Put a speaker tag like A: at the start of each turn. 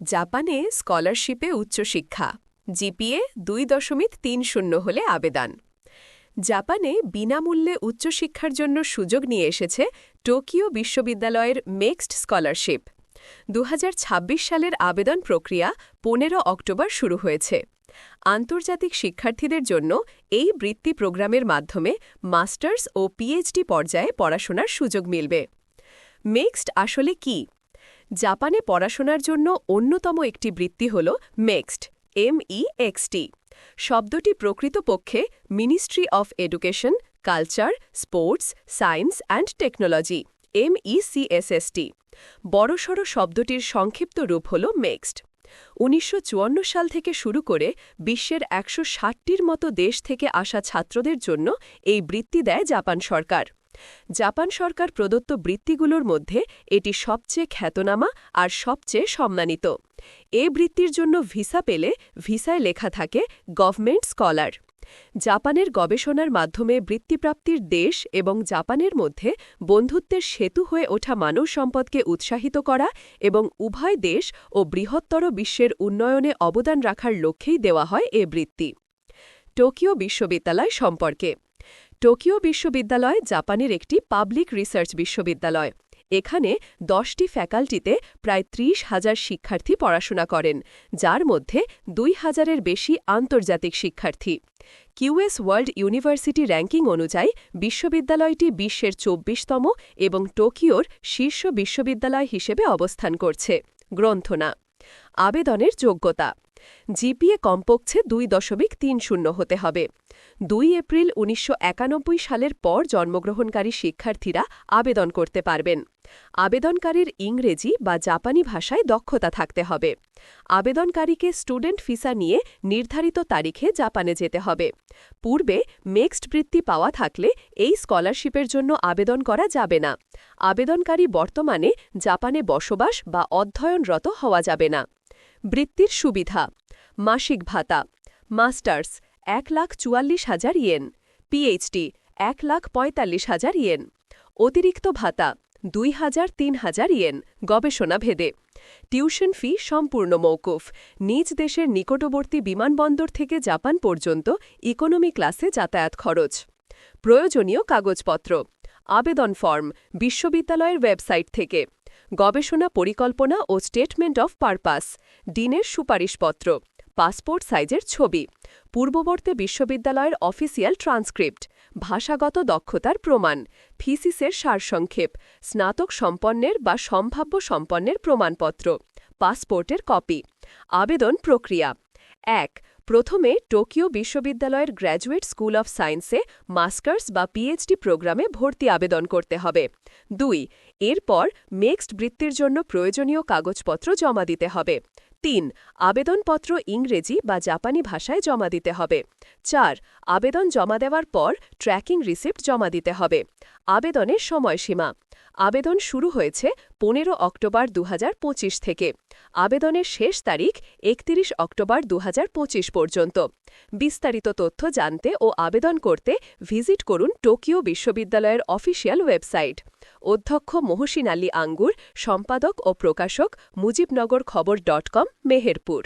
A: জাপানে স্কলারশিপে উচ্চশিক্ষা, জিপিএ দুই দশমিক তিন শূন্য হলে আবেদন। জাপানে বিনামূল্যে উচ্চশিক্ষার জন্য সুযোগ নিয়ে এসেছে টোকিও বিশ্ববিদ্যালয়ের মেক্সড স্কলারশিপ। দু হাজার ছাব্বিশ সালের আবেদন প্রক্রিয়া পনেরো অক্টোবর শুরু হয়েছে। আন্তর্জাতিক শিক্ষার্থীদের জন্য এই বৃত্তি প্রোগ্রামের মাধ্যমে মাস্টার্স ও পিএইচডি পর্যায়ে পড়াশোনার সুযোগ মিলবে। মেক্সড আসলে কি? জাপানে পড়াশোনার জন্য অন্যতম একটি বৃত্তি হল মেক্সড এমইএক্সটি শব্দটি প্রকৃতপক্ষে ministry of education culture sports science and technology MECSST বড়সড় শব্দটির সংক্ষিপ্ত রূপ হল মেক্সড। উনিশশো চুয়ান্ন সাল থেকে শুরু করে বিশ্বের একশো ষাটটির মতো দেশ থেকে আসা ছাত্রদের জন্য এই বৃত্তি দেয় জাপান সরকার। জাপান সরকার প্রদত্ত বৃত্তিগুলোর মধ্যে এটি সবচেয়ে খ্যাতনামা আর সবচেয়ে সম্মানিত। এ বৃত্তির জন্য ভিসা পেলে ভিসায় লেখা থাকে গভর্নমেন্ট স্কলার। জাপানের গবেষণার মাধ্যমে বৃত্তিপ্রাপ্তির দেশ এবং জাপানের মধ্যে বন্ধুত্বের সেতু হয়ে ওঠা মানব সম্পদকে উৎসাহিত করা এবং উভয় দেশ ও বৃহত্তর বিশ্বের উন্নয়নে অবদান রাখার লক্ষ্যেই দেওয়া হয় এ বৃত্তি। টোকিও বিশ্ববিদ্যালয় সম্পর্কে টোকিও বিশ্ববিদ্যালয় জাপানের একটি পাবলিক রিসার্চ বিশ্ববিদ্যালয়। এখানে দশটি ফ্যাকাল্টিতে প্রায় ত্রিশ হাজার শিক্ষার্থী পড়াশোনা করেন, যার মধ্যে দুই হাজারের বেশি আন্তর্জাতিক শিক্ষার্থী। কিউএস ওয়ার্ল্ড ইউনিভার্সিটি র্যাঙ্কিং অনুযায়ী বিশ্ববিদ্যালয়টি বিশ্বের চব্বিশতম এবং টোকিওর শীর্ষ বিশ্ববিদ্যালয় হিসেবে অবস্থান করছে। গ্রন্থনা। আবেদনের যোগ্যতা। জিপিএ কমপক্ষে দুই দশমিক তিন শূন্য হতে হবে। দুই এপ্রিল উনিশশো একানব্বই সালের পর জন্মগ্রহণকারী শিক্ষার্থীরা আবেদন করতে পারবেন। আবেদনকারীর ইংরেজি বা জাপানি ভাষায় দক্ষতা থাকতে হবে। আবেদনকারীকে স্টুডেন্ট ভিসা নিয়ে নির্ধারিত তারিখে জাপানে যেতে হবে। পূর্বে মেক্সড বৃত্তি পাওয়া থাকলে এই স্কলারশিপের জন্য আবেদন করা যাবে না। আবেদনকারী বর্তমানে জাপানে বসবাস বা অধ্যয়নরত হওয়া যাবে না। বৃত্তির সুবিধা। মাসিক ভাতা। মাস্টার্স এক লাখ চুয়াল্লিশ হাজার ইয়েন। পিএইচডি এক লাখ পঁয়তাল্লিশ হাজার ইয়েন। অতিরিক্ত ভাতা দুই হাজার তিন হাজার ইয়েন। গবেষণা ভেদে। টিউশন ফি সম্পূর্ণ মৌকুফ নিজ দেশের নিকটবর্তী বিমানবন্দর থেকে জাপান পর্যন্ত ইকোনমি ক্লাসে যাতায়াত খরচ। প্রয়োজনীয় কাগজপত্র। আবেদন ফর্ম। বিশ্ববিদ্যালয়ের ওয়েবসাইট থেকে। গবেষণা পরিকল্পনা ও স্টেটমেন্ট অফ পারপাস, ডিনের সুপারিশপত্র, পাসপোর্ট সাইজের ছবি, পূর্ববর্তী বিশ্ববিদ্যালয়ের অফিসিয়াল ট্রান্সক্রিপ্ট, ভাষাগত দক্ষতার প্রমাণ, ফিসিসের সারসংক্ষেপ, স্নাতক সম্পন্নের বা সম্ভাব্য সম্পন্নের প্রমাণপত্র, পাসপোর্টের কপি, আবেদন প্রক্রিয়া। এক প্রথমে টোকিও বিশ্ববিদ্যালয়ের গ্র্যাজুয়েট স্কুল অফ সায়েন্সে মাস্টার্স বা পিএইচডি প্রোগ্রামে ভর্তি আবেদন করতে হবে। দুই, এরপর মেক্সড বৃত্তির জন্য প্রয়োজনীয় কাগজপত্র জমা দিতে হবে। তিন, আবেদনপত্র ইংরেজি বা জাপানি ভাষায় জমা দিতে হবে। চার, আবেদন জমা দেওয়ার পর ট্র্যাকিং রিসিপ্ট জমা দিতে হবে। আবেদনের সময়সীমা। আবেদন শুরু হয়েছে পনেরো অক্টোবর দু হাজার পঁচিশ থেকে। আবেদনের শেষ তারিখ একত্রিশ অক্টোবর দু হাজার পঁচিশ পর্যন্ত। বিস্তারিত তথ্য জানতে ও আবেদন করতে ভিজিট করুন টোকিও বিশ্ববিদ্যালয়ের অফিসিয়াল ওয়েবসাইট। অধ্যক্ষ মহসিন আলী আঙ্গুর, সম্পাদক ও প্রকাশক মুজিবনগর খবর ডট কম, মেহেরপুর।